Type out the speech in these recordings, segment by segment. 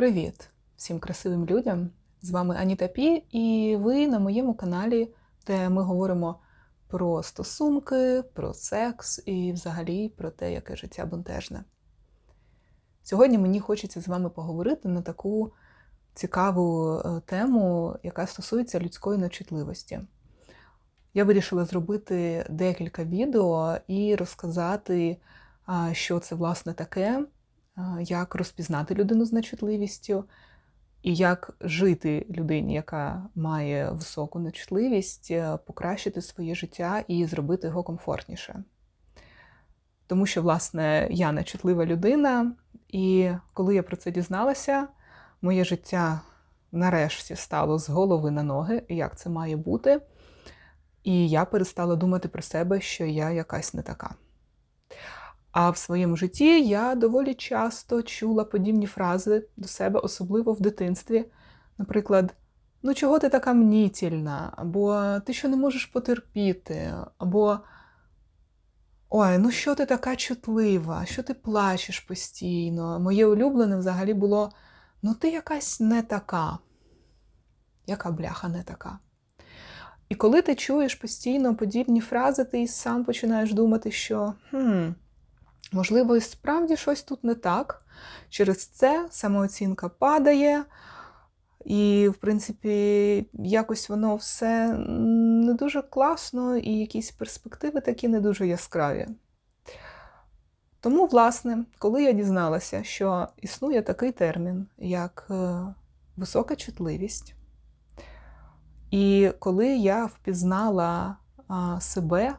Привіт всім красивим людям! З вами Аніта Пі, і ви на моєму каналі, де ми говоримо про стосунки, про секс і взагалі про те, яке життя бентежне. Сьогодні мені хочеться з вами поговорити на таку цікаву е, тему, яка стосується людської нечутливості. Я вирішила зробити декілька відео і розказати, що це власне таке як розпізнати людину з нечутливістю, і як жити людині, яка має високу нечутливість, е, покращити своє життя і зробити його комфортніше. Тому що, власне, я нечутлива людина, і коли я про це дізналася, моє життя нарешті стало з голови на ноги, як це має бути. І я перестала думати про себе, що я якась не така. А в своєму житті я доволі часто чула подібні фрази до себе, особливо в дитинстві. Наприклад, ну чого ти така мнітільна? Або ти що не можеш потерпіти, або Ой, ну що ти така чутлива, що ти плачеш постійно? Моє улюблене взагалі було: ну ти якась не така. Яка бляха не така? І коли ти чуєш постійно подібні фрази, ти сам починаєш думати, що хм, Можливо, і справді щось тут не так. Через це самооцінка падає, і, в принципі, якось воно все не дуже класно, і якісь перспективи такі не дуже яскраві. Тому, власне, коли я дізналася, що існує такий термін, як е, висока чутливість, і коли я впізнала себе,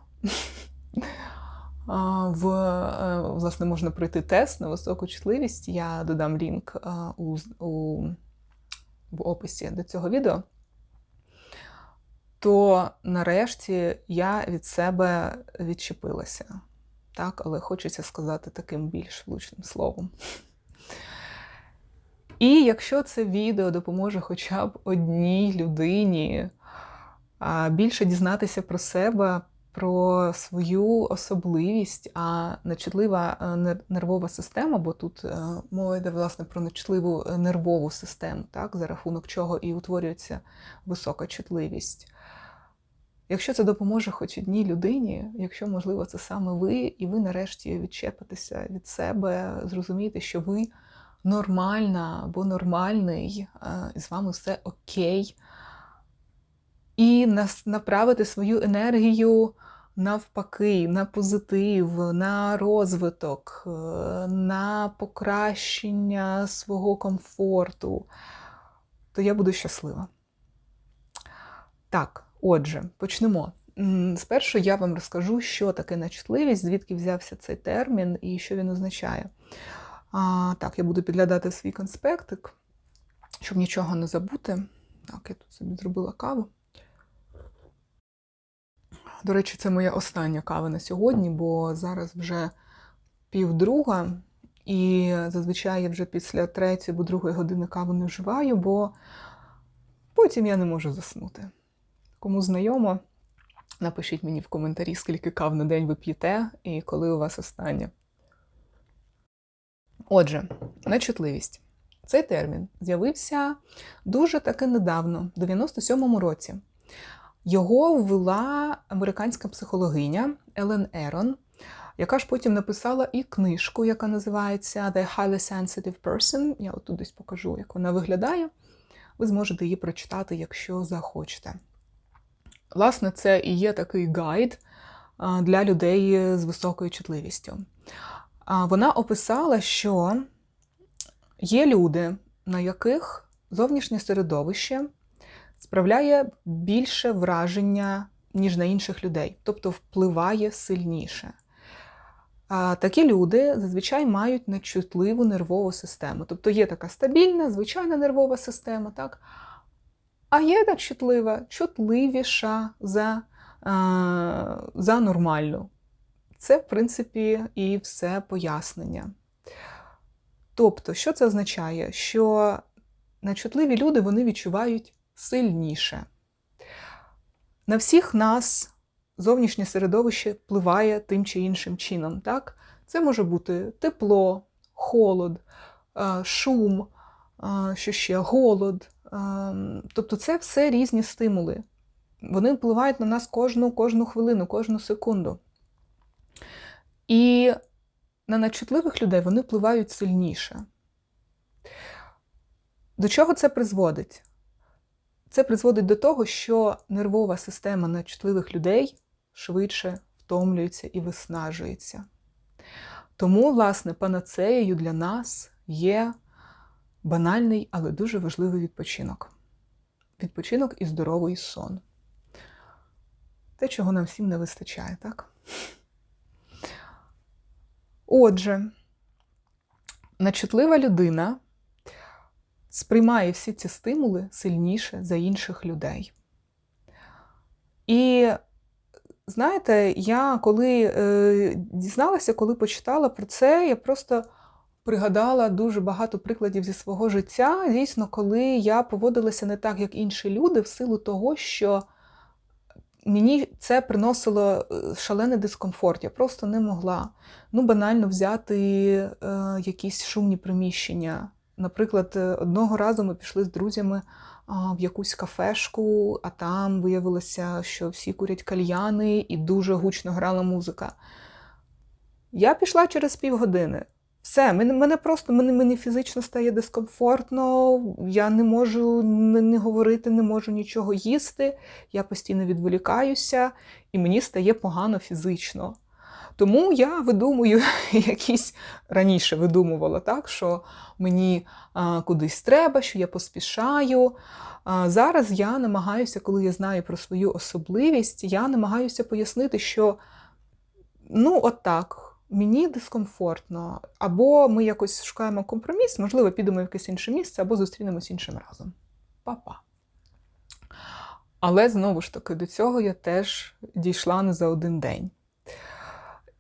в е, власне можна пройти тест на високу чутливість. Я додам лінк у, у, в описі до цього відео. То нарешті я від себе відчепилася. Так, але хочеться сказати таким більш влучним словом. І якщо це відео допоможе хоча б одній людині більше дізнатися про себе, про свою особливість, а нечутлива е, нервова система, бо тут е, мова йде власне про нечутливу е, нервову систему, так, за рахунок чого і утворюється висока чутливість. Якщо це допоможе хоч одній людині, якщо, можливо, це саме ви, і ви нарешті відчепитеся від себе, зрозумієте, що ви нормальна або нормальний, і з вами все окей і направити свою енергію навпаки, на позитив, на розвиток, е, на покращення свого комфорту, то я буду щаслива. Так, отже, почнемо. Спершу я вам розкажу, що таке нечутливість, звідки взявся цей термін і що він означає. А, Так, я буду підглядати свій конспектик, щоб нічого не забути. Так, я тут собі зробила каву. До речі, це моя остання кава на сьогодні, бо зараз вже півдруга, і зазвичай я вже після третьої або другої години каву не вживаю, бо потім я не можу заснути. Кому знайомо, напишіть мені в коментарі, скільки кав на день ви п'єте і коли у вас остання. Отже, нечутливість. Цей термін з'явився дуже таки недавно, в 97-му році. Його ввела американська психологиня Елен Ерон, яка ж потім написала і книжку, яка називається The Highly Sensitive Person. Я отут десь покажу, як вона виглядає. Ви зможете її прочитати, якщо захочете. Власне, це і є такий гайд для людей з високою чутливістю. Вона описала, що є люди, на яких зовнішнє середовище справляє більше враження, ніж на інших людей, тобто впливає сильніше. А Такі люди зазвичай мають нечутливу нервову систему. Тобто є така стабільна, звичайна нервова система, так? а є так чутлива, чутливіша за, а, за нормальну. Це, в принципі, і все пояснення. Тобто, що це означає? Що нечутливі люди вони відчувають сильніше. На всіх нас зовнішнє середовище впливає тим чи іншим чином. Так? Це може бути тепло, холод, е, шум, що ще голод. Тобто, це все різні стимули. Вони впливають на нас кожну, кожну хвилину, кожну секунду. І на нечутливих людей вони впливають сильніше. До чого це призводить? Це призводить до того, що нервова система нечутливих людей швидше втомлюється і виснажується. Тому, власне, панацеєю для нас є банальний, але дуже важливий відпочинок. Відпочинок і здоровий сон. Те, чого нам всім не вистачає, так? Отже, начутлива людина сприймає всі ці стимули сильніше за інших людей. І знаєте, я коли е, дізналася, коли почитала про це, я просто пригадала дуже багато прикладів зі свого життя, дійсно, коли я поводилася не так, як інші люди, в силу того, що мені це приносило е, шалений дискомфорт. Я просто не могла ну, банально взяти е, якісь шумні приміщення. Наприклад, е, одного разу ми пішли з друзями в якусь кафешку, а там виявилося, що всі курять кальяни і дуже гучно грала музика. Я пішла через півгодини. Все, мене, мене просто мені, мені фізично стає дискомфортно, я не можу не, не говорити, не можу нічого їсти, я постійно відволікаюся, і мені стає погано фізично. Тому я видумую якісь раніше видумувала так, що мені кудись треба, що я поспішаю. Зараз я намагаюся, коли я знаю про свою особливість, я намагаюся пояснити, що ну, от. Мені дискомфортно, або ми якось шукаємо компроміс, можливо, підемо в якесь інше місце, або зустрінемось іншим разом. Па-па. Але знову ж таки, до цього я теж дійшла не за один день.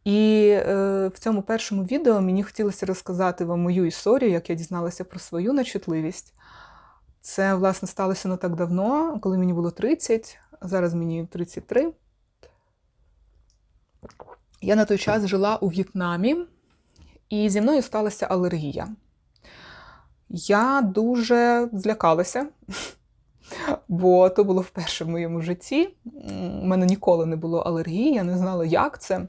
І е, в цьому першому відео мені хотілося розказати вам мою історію, як я дізналася про свою нечутливість. Це, власне, сталося не так давно, коли мені було 30, а зараз мені 33. Я на той час жила у В'єтнамі, і зі мною сталася алергія. Я дуже злякалася, бо то було вперше в моєму житті. У мене ніколи не було алергії, я не знала, як це.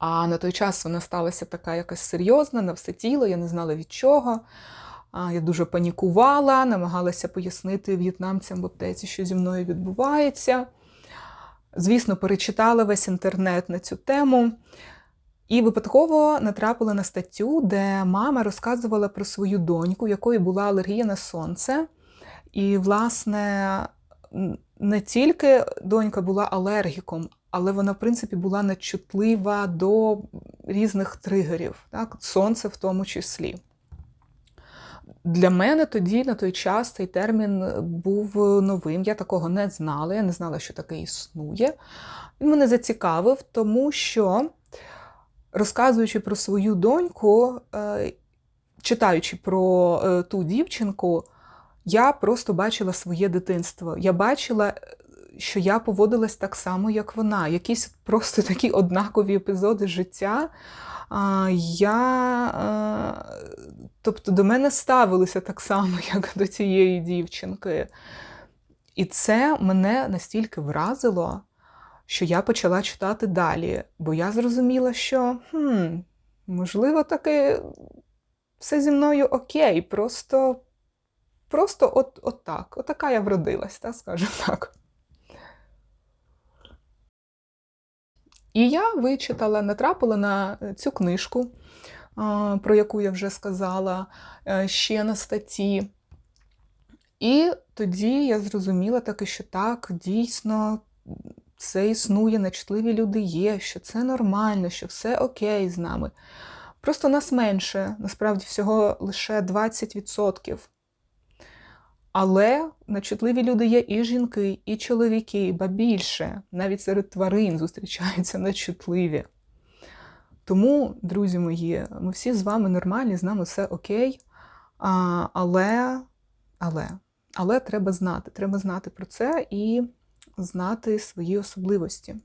А на той час вона сталася така якась серйозна, на все тіло, я не знала від чого. Я дуже панікувала, намагалася пояснити в'єтнамцям в аптеці, що зі мною відбувається. Звісно, перечитала весь інтернет на цю тему. І випадково натрапила на статтю, де мама розказувала про свою доньку, якої була алергія на сонце. І, власне, не тільки донька була алергіком, але вона, в принципі, була нечутлива до різних тригерів, так? сонце в тому числі. Для мене тоді, на той час, цей термін був новим. Я такого не знала, я не знала, що таке існує. Він мене зацікавив, тому що, розказуючи про свою доньку, е, читаючи про е, ту дівчинку, я просто бачила своє дитинство. Я бачила що я поводилась так само, як вона. Якісь просто такі однакові епізоди життя. Я, Тобто до мене ставилися так само, як до цієї дівчинки. І це мене настільки вразило, що я почала читати далі, бо я зрозуміла, що хм, можливо, таки все зі мною окей, просто просто от, от так. Отака я вродилась, так, скажімо так. І я вичитала, натрапила на е, цю книжку, про яку я вже сказала, е, ще на статті. І тоді я зрозуміла таки, що так, дійсно, це існує, нечутливі люди є, що це нормально, що все окей з нами. Просто нас менше, насправді, всього лише 20%. Але начутливі люди є і жінки, і чоловіки, ба більше, навіть серед тварин зустрічаються начутливі. Тому, друзі мої, ми всі з вами нормальні, з нами все окей. А, Але але, але треба знати. Треба знати про це і знати свої особливості,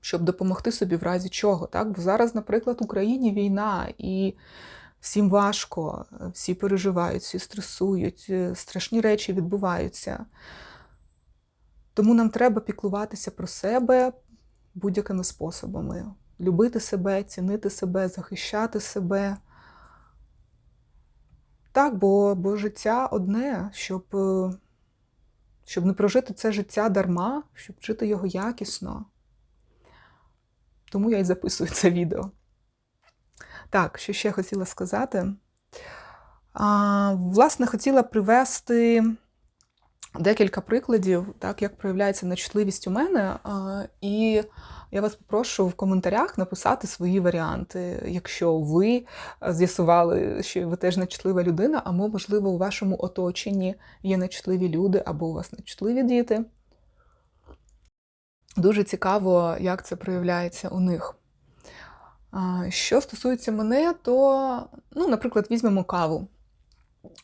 щоб допомогти собі в разі чого. Так? Бо зараз, наприклад, в Україні війна, і всім важко, всі переживають, всі стресують, е, страшні речі відбуваються. Тому нам треба піклуватися про себе будь-якими способами. Любити себе, цінити себе, захищати себе. Так, бо, бо життя одне, щоб, е, щоб не прожити це життя дарма, щоб жити його якісно. Тому я і записую це відео. Так, що ще хотіла сказати? А, Власне, хотіла привести декілька прикладів, так, як проявляється нечутливість у мене. А, І я вас попрошу в коментарях написати свої варіанти, якщо ви з'ясували, що ви теж нечутлива людина, або, можливо, у вашому оточенні є нечутливі люди, або у вас нечутливі діти. Дуже цікаво, як це проявляється у них. Що стосується мене, то, ну, наприклад, візьмемо каву.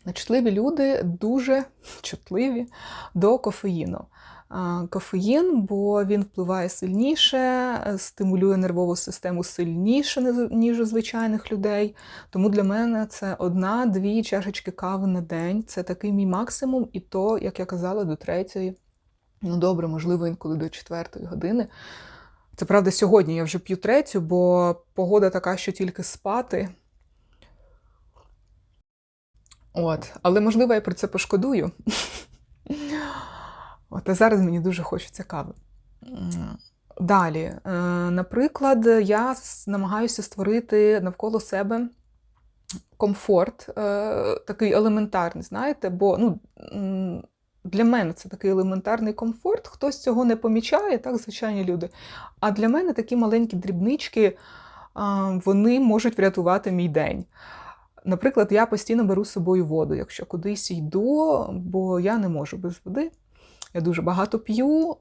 Нечутливі люди дуже чутливі до кофеїну. Кофеїн, бо він впливає сильніше, стимулює нервову систему сильніше, ніж у звичайних людей. Тому для мене це одна-дві чашечки кави на день. Це такий мій максимум, і то, як я казала, до третьої, ну добре, можливо, інколи до четвертої години. Це правда, сьогодні я вже п'ю третю, бо погода така, що тільки спати. От, але можливо, я про це пошкодую. От, а зараз мені дуже хочеться кави. Далі, е, наприклад, я намагаюся створити навколо себе комфорт, е, такий елементарний, знаєте, бо ну, для мене це такий елементарний комфорт. Хтось цього не помічає, так, звичайні люди. А для мене такі маленькі дрібнички вони можуть врятувати мій день. Наприклад, я постійно беру з собою воду, якщо кудись йду, бо я не можу без води. Я дуже багато п'ю.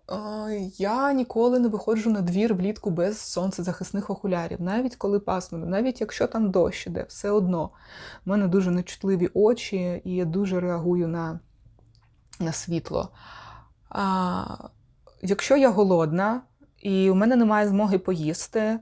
Я ніколи не виходжу на двір влітку без сонцезахисних окулярів, навіть коли пасмурно, навіть якщо там дощ іде, все одно. У мене дуже нечутливі очі, і я дуже реагую на на світло. А, Якщо я голодна і у мене немає змоги поїсти,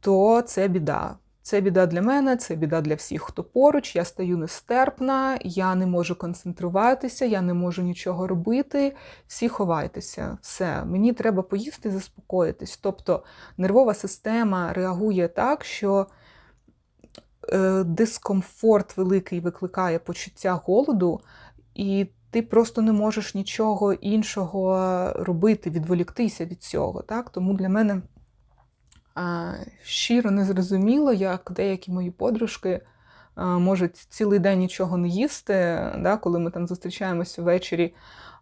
то це біда. Це біда для мене, це біда для всіх, хто поруч. Я стаю нестерпна, я не можу концентруватися, я не можу нічого робити. Всі ховайтеся, все, мені треба поїсти заспокоїтись. Тобто нервова система реагує так, що е, дискомфорт великий викликає почуття голоду, і ти просто не можеш нічого іншого робити, відволіктися від цього. Так? Тому для мене а, щиро незрозуміло, як деякі мої подружки а, можуть цілий день нічого не їсти, да? коли ми там зустрічаємося ввечері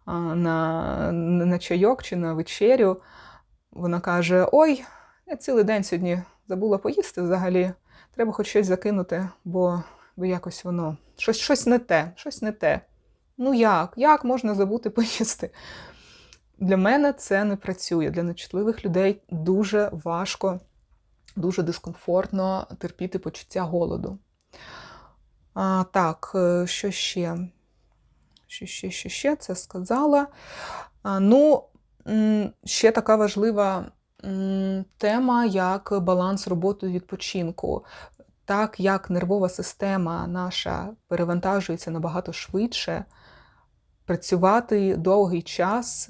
а, на, на чайок чи на вечерю. Вона каже: Ой, я цілий день сьогодні забула поїсти взагалі. Треба хоч щось закинути, бо бо якось воно щось щось не те, щось не те. Ну як? Як можна забути поїсти? Для мене це не працює. Для нечутливих людей дуже важко, дуже дискомфортно терпіти почуття голоду. А, Так, е, що ще? Що ще, що ще це сказала? А, Ну, ще така важлива тема, як баланс роботи відпочинку. Так як нервова система наша перевантажується набагато швидше працювати довгий час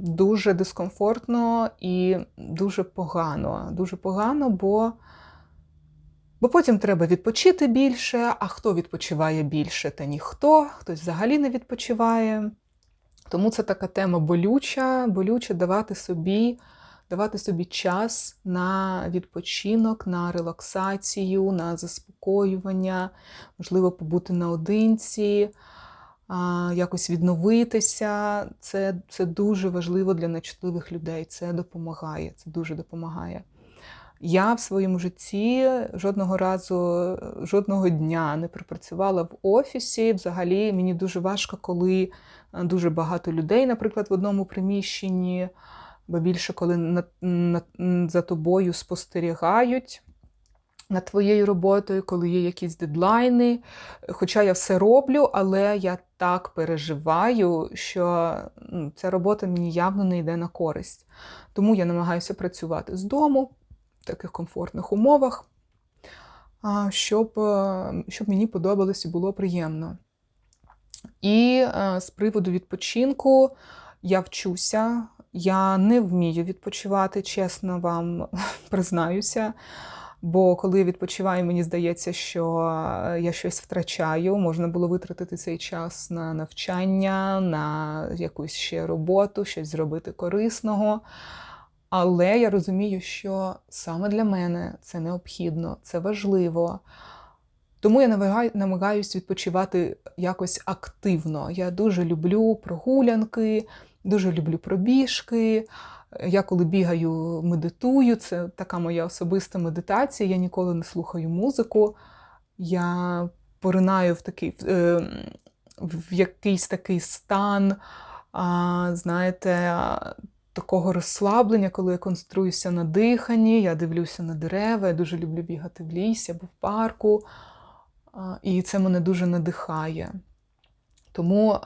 дуже дискомфортно і дуже погано. Дуже погано, бо бо потім треба відпочити більше, а хто відпочиває більше, та ніхто, хтось взагалі не відпочиває. Тому це така тема болюча, болюча давати собі. Давати собі час на відпочинок, на релаксацію, на заспокоювання, можливо, побути наодинці, якось відновитися. Це це дуже важливо для нечутливих людей. Це допомагає, це дуже допомагає. Я в своєму житті жодного разу, жодного дня не пропрацювала в офісі. Взагалі, мені дуже важко, коли дуже багато людей, наприклад, в одному приміщенні, бо більше коли на, на, за тобою спостерігають над твоєю роботою, коли є якісь дедлайни. Хоча я все роблю, але я так переживаю, що ну, ця робота мені явно не йде на користь. Тому я намагаюся працювати з дому в таких комфортних умовах. щоб, е, щоб мені подобалось і було приємно. І е, з приводу відпочинку я вчуся. Я не вмію відпочивати, чесно вам признаюся. Бо коли відпочиваю, мені здається, що е, я щось втрачаю. Можна було витратити цей час на навчання, на якусь ще роботу, щось зробити корисного. Але я розумію, що саме для мене це необхідно, це важливо. Тому я намагаю- намагаюсь відпочивати якось активно. Я дуже люблю прогулянки, дуже люблю пробіжки. Я коли бігаю, медитую. Це така моя особиста медитація. Я ніколи не слухаю музику. Я поринаю в такий е, в якийсь такий стан, знаєте, такого розслаблення, коли я концентруюся на диханні, я дивлюся на дерева, я дуже люблю бігати в лісі або в парку. І це мене дуже надихає. Тому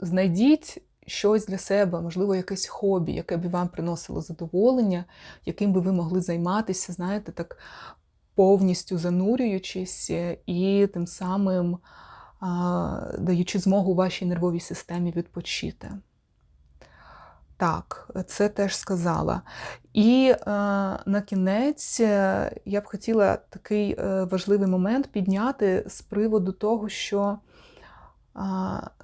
знайдіть щось для себе, можливо, якесь хобі, яке б вам приносило задоволення, яким би ви могли займатися, знаєте, так повністю занурюючись е, і тим самим а, даючи змогу вашій нервовій системі відпочити. Так, це теж сказала. І е, на кінець е, я б хотіла такий е, важливий момент підняти з приводу того, що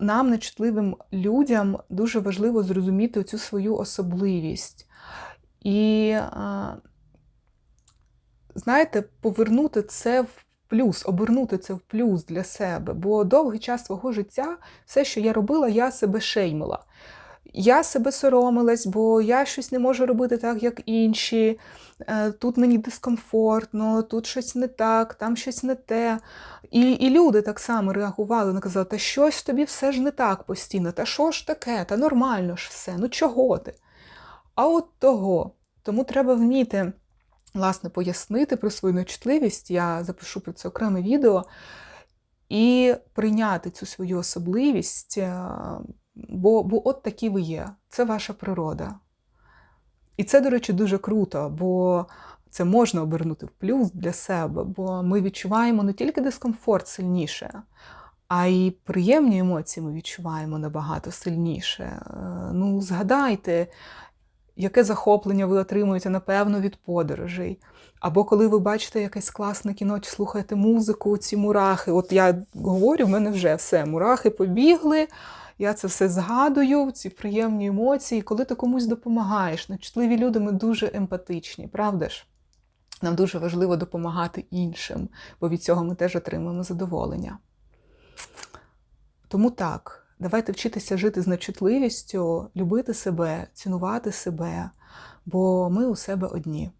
нам, нечутливим людям, дуже важливо зрозуміти цю свою особливість. І, знаєте, повернути це в плюс, обернути це в плюс для себе. Бо довгий час свого життя все, що я робила, я себе шеймила. Я себе соромилась, бо я щось не можу робити так, як інші. Е, Тут мені дискомфортно, тут щось не так, там щось не те. І і люди так само реагували, вони казали, та щось тобі все ж не так постійно, та що ж таке, та нормально ж все, ну чого ти? А от того. Тому треба вміти, власне, пояснити про свою нечутливість. Я запишу про це окреме відео, і прийняти цю свою особливість. Бо, бо от такі ви є, це ваша природа. І це, до речі, дуже круто, бо це можна обернути в плюс для себе, бо ми відчуваємо не тільки дискомфорт сильніше, а й приємні емоції ми відчуваємо набагато сильніше. Е, Ну, згадайте, яке захоплення ви отримуєте, напевно, від подорожей. Або коли ви бачите якесь класне кіно, чи слухаєте музику, ці мурахи. От я говорю, в мене вже все, мурахи побігли. Я це все згадую, ці приємні емоції. Коли ти комусь допомагаєш, нечутливі люди ми дуже емпатичні, правда ж? Нам дуже важливо допомагати іншим, бо від цього ми теж отримуємо задоволення. Тому так, давайте вчитися жити з нечутливістю, любити себе, цінувати себе, бо ми у себе одні.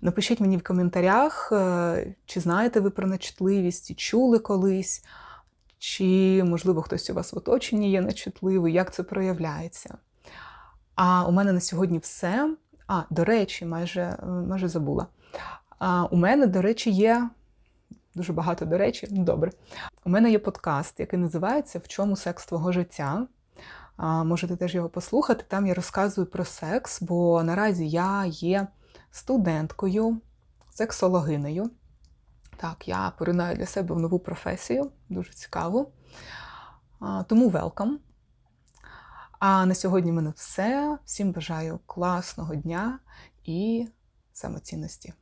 Напишіть мені в коментарях, е, чи знаєте ви про нечутливість, чи чули колись. Чи, можливо, хтось у вас в оточенні є нечутливий, як це проявляється? А у мене на сьогодні все. А, до речі, майже майже забула. А, У мене, до речі, є дуже багато до речі, ну добре. У мене є подкаст, який називається В чому секс твого життя. А, Можете теж його послухати. Там я розказую про секс, бо наразі я є студенткою, сексологинею. Так, я поринаю для себе в нову професію, дуже цікаво. Тому welcome. А на сьогодні в мене все. Всім бажаю класного дня і самоцінності.